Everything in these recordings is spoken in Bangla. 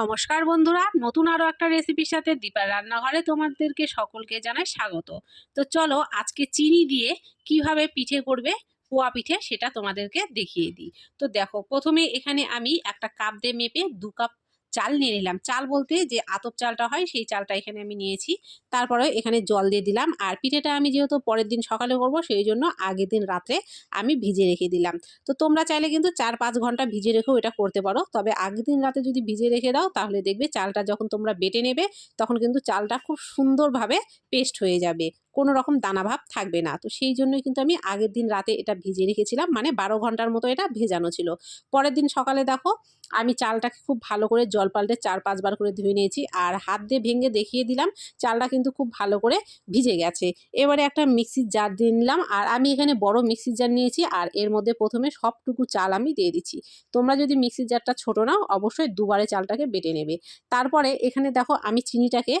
নমস্কার বন্ধুরা, নতুন আরও একটা রেসিপির সাথে দীপার রান্নাঘরে তোমাদেরকে সকলকে জানাই স্বাগত। তো চলো আজকে চিনি দিয়ে কীভাবে পিঠে করবে, পোয়া পিঠে সেটা তোমাদেরকে দেখিয়ে দিই। তো দেখো, প্রথমে এখানে আমি একটা কাপ দিয়ে মেপে দু কাপ চাল নিয়ে নিলাম। চাল বলতে যে আতপ চালটা হয়, সেই চালটা এখানে আমি নিয়েছি। তারপরে এখানে জল দিয়ে দিলাম। আর পিঠেটা আমি যেহেতু পরের দিন সকালে করব, সেই জন্য আগের দিন রাত্রে আমি ভিজে রেখে দিলাম। তো তোমরা চাইলে কিন্তু চার পাঁচ ঘণ্টা ভিজে রেখেও এটা করতে পারো। তবে আগের দিন রাতে যদি ভিজে রেখে দাও, তাহলে দেখবে চালটা যখন তোমরা বেটে নেবে, তখন কিন্তু চালটা খুব সুন্দরভাবে পেস্ট হয়ে যাবে। কোনো রকম দানাভাব থাকবে না। তো সেই জন্যই কিন্তু আমি আগের দিন রাতে এটা ভিজিয়ে রেখেছিলাম। মানে বারো ঘণ্টার মতো এটা ভেজানো ছিল। পরের দিন সকালে দেখো, আমি চালটাকে খুব ভালো করে জল পাল্টে চার পাঁচবার করে ধুয়ে নিয়েছি আর হাত দিয়ে ভেঙে দেখিয়ে দিলাম, চালটা কিন্তু খুব ভালো করে ভিজে গেছে। এবারে একটা মিক্সির জার দিয়ে নিলাম আর আমি এখানে বড় মিক্সির জার নিয়েছি আর এর মধ্যে প্রথমে সবটুকু চাল আমি দিয়ে দিচ্ছি। তোমরা যদি মিক্সির জারটা ছোটো নাও, অবশ্যই দুবারে চালটাকে বেটে নেবে। তারপরে এখানে দেখো, আমি চিনিটাকে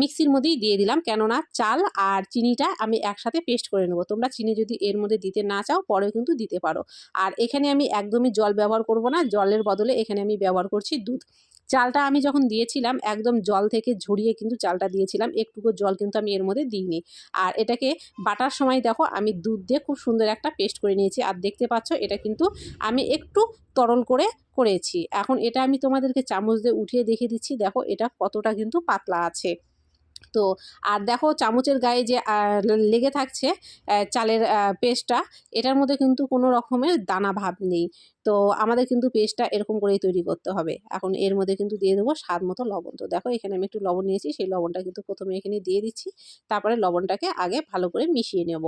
মিক্সির মধ্যেই দিয়ে দিলাম। কেননা চাল আর চিনিটা আমি একসাথে পেস্ট করে নেব। তোমরা চিনি যদি এর মধ্যে দিতে না চাও, পরেও কিন্তু দিতে পারো। আর এখানে আমি একদমই জল ব্যবহার করব না, জলের বদলে এখানে আমি ব্যবহার করছি দুধ। চালটা আমি যখন দিয়েছিলাম, একদম জল থেকে ঝরিয়ে কিন্তু চালটা দিয়েছিলাম, একটুকু জল কিন্তু আমি এর মধ্যে দিইনি। আর এটাকে বাটার সময় দেখো, আমি দুধ দিয়ে খুব সুন্দর একটা পেস্ট করে নিয়েছি। আর দেখতে পাচ্ছ, এটা কিন্তু আমি একটু তরল করে করেছি। এখন এটা আমি তোমাদেরকে চামচ দিয়ে উঠিয়ে দেখিয়ে দিচ্ছি। দেখো, এটা কতটা কিন্তু পাতলা আছে। তো আর দেখো চামচের গায়ে যে লেগে থাকছে চালের পেস্টটা, এটার মধ্যে কিন্তু কোনো রকমের দানা ভাব নেই। তো আমাদের কিন্তু পেস্টটা এরকম করেই তৈরি করতে হবে। এখন এর মধ্যে কিন্তু দিয়ে দেবো স্বাদ মতো লবণ। তো দেখো এখানে আমি একটু লবণ নিয়েছি, সেই লবণটা কিন্তু প্রথমে এখানে দিয়ে দিচ্ছি। তারপরে লবণটাকে আগে ভালো করে মিশিয়ে নেব।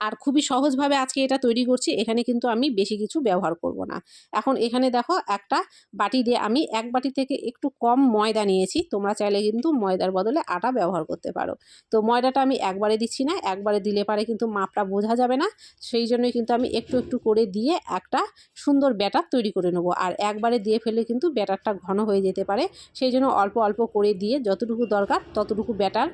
আর খুবই সহজভাবে আজকে এটা তৈরি করছি, এখানে কিন্তু আমি বেশি কিছু ব্যবহার করব না। এখন এখানে দেখো একটা বাটি দিয়ে আমি এক বাটি থেকে একটু কম ময়দা নিয়েছি, তোমরা চাইলে কিন্তু ময়দার বদলে আটা ব্যবহার করতে পারো। তো ময়দাটা আমি একবারে দিচ্ছি না, একবারে দিলে পারে কিন্তু মাপটা বোঝা যাবে না, সেই জন্যই কিন্তু আমি একটু একটু করে দিয়ে একটা সুন্দর ব্যাটার তৈরি করে নেব। আর একবারে দিয়ে ফেলে কিন্তু ব্যাটারটা ঘন হয়ে যেতে পারে, সেই জন্য অল্প অল্প করে দিয়ে যতটুকু দরকার ততটুকু ব্যাটার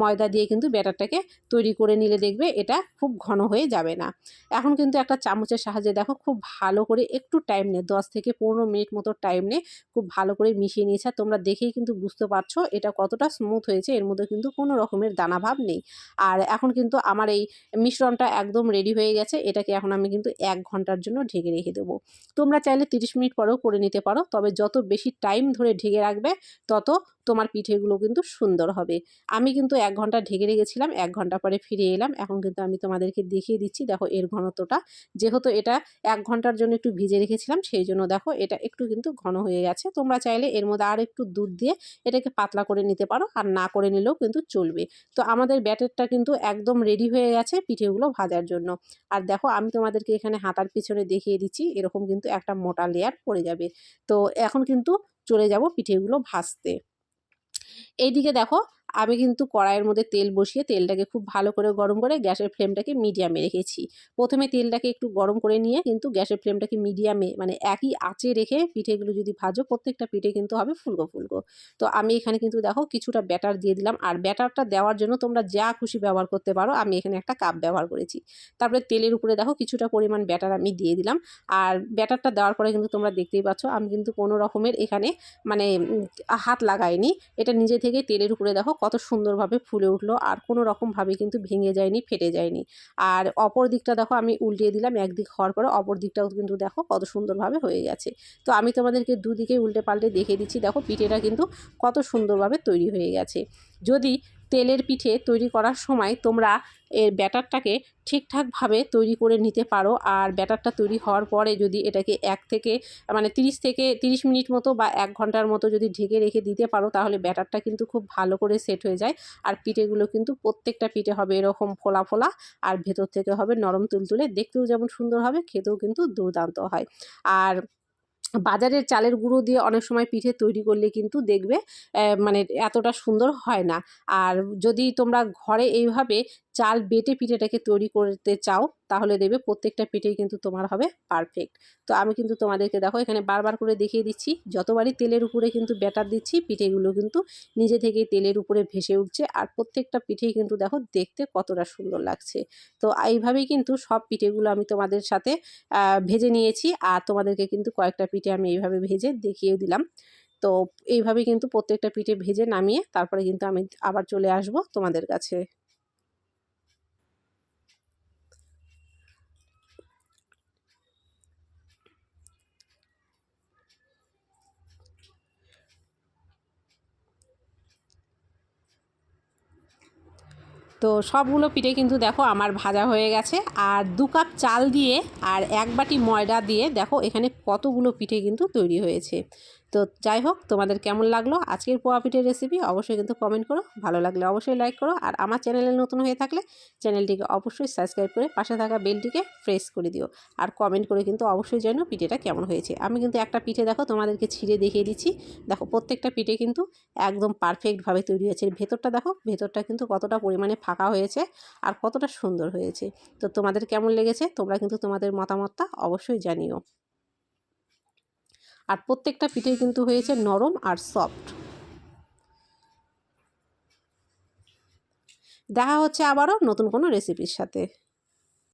ময়দা দিয়ে কিন্তু ব্যাটারটাকে তৈরি করে নিলে দেখবে এটা খুব ঘন হয়ে যাবে না। এখন কিন্তু একটা চামচের সাহায্যে দেখো খুব ভালো করে একটু টাইম নে, দশ থেকে পনেরো মিনিট মতো টাইম নে খুব ভালো করে মিশিয়ে নিয়েছে। তোমরা দেখেই কিন্তু বুঝতে পারছ এটা কতটা স্মুথ হয়েছে, এর মধ্যে কিন্তু কোনো রকমের দানাভাব নেই। আর এখন কিন্তু আমার এই মিশ্রণটা একদম রেডি হয়ে গেছে, এটাকে এখন আমি কিন্তু এক ঘণ্টার জন্য ঢেকে রেখে দেবো। তোমরা চাইলে তিরিশ মিনিট পরেও করে নিতে পারো, তবে যত বেশি টাইম ধরে ঢেকে রাখবে, তত তোমার পিঠেগুলো কিন্তু সুন্দর হবে। আমি কিন্তু এক ঘণ্টা ঢেকে রেখেছিলাম, এক ঘণ্টা পরে ফিরে এলাম, এখন কিন্তু আমি তোমাদেরকে দেখিয়ে দিচ্ছি। দেখো এর ঘনত্বটা। যেহেতু এটা এক ঘণ্টার জন্য একটু ভিজে রেখেছিলাম, সেই জন্য দেখো এটা একটু কিন্তু ঘন হয়ে গেছে। তোমরা চাইলে এর মধ্যে আর একটু দুধ দিয়ে এটাকে পাতলা করে নিতে পারো আর না করে নিলেও কিন্তু চলবে। তো আমাদের ব্যাটারটা কিন্তু একদম রেডি হয়ে গেছে পিঠেগুলো ভাজার জন্য। আর দেখো আমি তোমাদেরকে এখানে হাতার পিছনে দেখিয়ে দিচ্ছি, এরকম কিন্তু একটা মোটা লেয়ার পড়ে যাবে। তো এখন কিন্তু চলে যাব পিঠেগুলো ভাজতে। এইদিকে দেখো আমি কিন্তু কড়াইয়ের মধ্যে তেল বসিয়ে তেলটাকে খুব ভালো করে গরম করে গ্যাসের ফ্লেমটাকে মিডিয়ামে রেখেছি। প্রথমে তেলটাকে একটু গরম করে নিয়ে কিন্তু গ্যাসের ফ্লেমটাকে মিডিয়ামে মানে একই আঁচে রেখে পিঠেগুলো যদি ভাজো প্রত্যেকটা পিঠে কিন্তু হবে ফুলকো ফুলকো। তো আমি এখানে কিন্তু দেখো কিছুটা ব্যাটার দিয়ে দিলাম আর ব্যাটারটা দেওয়ার জন্য তোমরা যা খুশি ব্যবহার করতে পারো আমি এখানে একটা কাপ ব্যবহার করেছি। তারপরে তেলের উপরে দেখো কিছুটা পরিমাণ ব্যাটার আমি দিয়ে দিলাম আর ব্যাটারটা দেওয়ার পরে কিন্তু তোমরা দেখতেই পাচ্ছ আমি কিন্তু কোনো রকমের এখানে মানে হাত লাগাইনি। এটা নিজে থেকে তেলের উপরে দেখো কত সুন্দরভাবে ফুলে উঠল। আর কোনো রকমভাবে কিন্তু ভেঙে যায়নি, ফেটে যায়নি। আর অপর দিকটা দেখো, আমি উল্টিয়ে দিলাম একদিক হওয়ার পরে অপর দিকটাও কিন্তু দেখো কত সুন্দরভাবে হয়ে গেছে। তো আমি তোমাদেরকে দুদিকে উল্টে পাল্টে দেখে দিচ্ছি। দেখো পিঠেটা কিন্তু কত সুন্দরভাবে তৈরি হয়ে গেছে। যদি তেলের পিঠে তৈরি করার সময় তোমরা এর ব্যাটারটাকে ঠিকঠাকভাবে তৈরি করে নিতে পারো। আর ব্যাটারটা তৈরি হওয়ার পরে যদি এটাকে এক থেকে মানে তিরিশ থেকে তিরিশ মিনিট মতো বা এক ঘণ্টার মতো যদি ঢেকে রেখে দিতে পারো, তাহলে ব্যাটারটা কিন্তু খুব ভালো করে সেট হয়ে যায়। আর পিঠেগুলো কিন্তু প্রত্যেকটা পিঠে হবে এরকম ফোলা ফোলা, আর ভেতর থেকে হবে নরম তুলতুলে। দেখতেও যেমন সুন্দর হবে, খেতেও কিন্তু দুর্দান্ত হয়। আর বাজারের চালের গুঁড়ো দিয়ে অনেক সময় পিঠে তৈরি করলে কিন্তু দেখবে মানে এতটা সুন্দর হয় না। আর যদি তোমরা ঘরে এইভাবে চাল বেটে পিঠেটাকে তৈরি করতে চাও, তাহলে দেবে প্রত্যেকটা পিঠেই কিন্তু তোমার হবে পারফেক্ট তো আমি কিন্তু তোমাদেরকে দেখো এখানে বারবার করে দেখিয়ে দিচ্ছি, যতবারই তেলের উপরে কিন্তু ব্যাটার দিচ্ছি, পিঠেগুলো কিন্তু নিজে থেকেই তেলের উপরে ভেসে উঠছে আর প্রত্যেকটা পিঠেই কিন্তু দেখো দেখতে কতটা সুন্দর লাগছে। তো এইভাবেই কিন্তু সব পিঠেগুলো আমি তোমাদের সাথে ভেজে নিয়েছি আর তোমাদেরকে কিন্তু কয়েকটা পিঠে আমি এইভাবে ভেজে দেখিয়ে দিলাম। তো এইভাবে কিন্তু প্রত্যেকটা পিঠে ভেজে নামিয়ে তারপরে কিন্তু আমি আবার চলে আসব তোমাদের কাছে। তো সবগুলো পিঠে কিন্তু দেখো আমার ভাজা হয়ে গেছে। আর দু কাপ চাল দিয়ে আর এক বাটি ময়দা দিয়ে দেখো এখানে কতগুলো পিঠে কিন্তু তৈরি হয়েছে। তো যাই হোক, তোমাদের কেমন লাগল? আজকের পোয়া পিঠের রেসিপি অবশ্যই কিন্তু কমেন্ট করো। ভালো লাগলে অবশ্যই লাইক করো। আর আমার চ্যানেলে নতুন হয়ে থাকলে চ্যানেলটিকে অবশ্যই সাবস্ক্রাইব করে পাশে থাকা বেলটিকে প্রেস করে দিও। আর কমেন্ট করে কিন্তু অবশ্যই জানো পিঠেটা কেমন হয়েছে। আমি কিন্তু একটা পিঠে দেখো তোমাদেরকে ছিঁড়ে দেখিয়ে দিচ্ছি। দেখো প্রত্যেকটা পিঠে কিন্তু একদম পারফেক্টভাবে তৈরি হয়েছে। ভেতরটা দেখো, ভেতরটা কিন্তু কতটা পরিমাণে ফাঁকা হয়েছে আর কতটা সুন্দর হয়েছে। তো তোমাদের কেমন লেগেছে? তোমরা কিন্তু তোমাদের মতামতটা অবশ্যই জানিও। আর প্রত্যেকটা পিঠে কিন্তু হয়েছে নরম আর সফট দেখা হচ্ছে আবারও নতুন কোনো রেসিপির সাথে।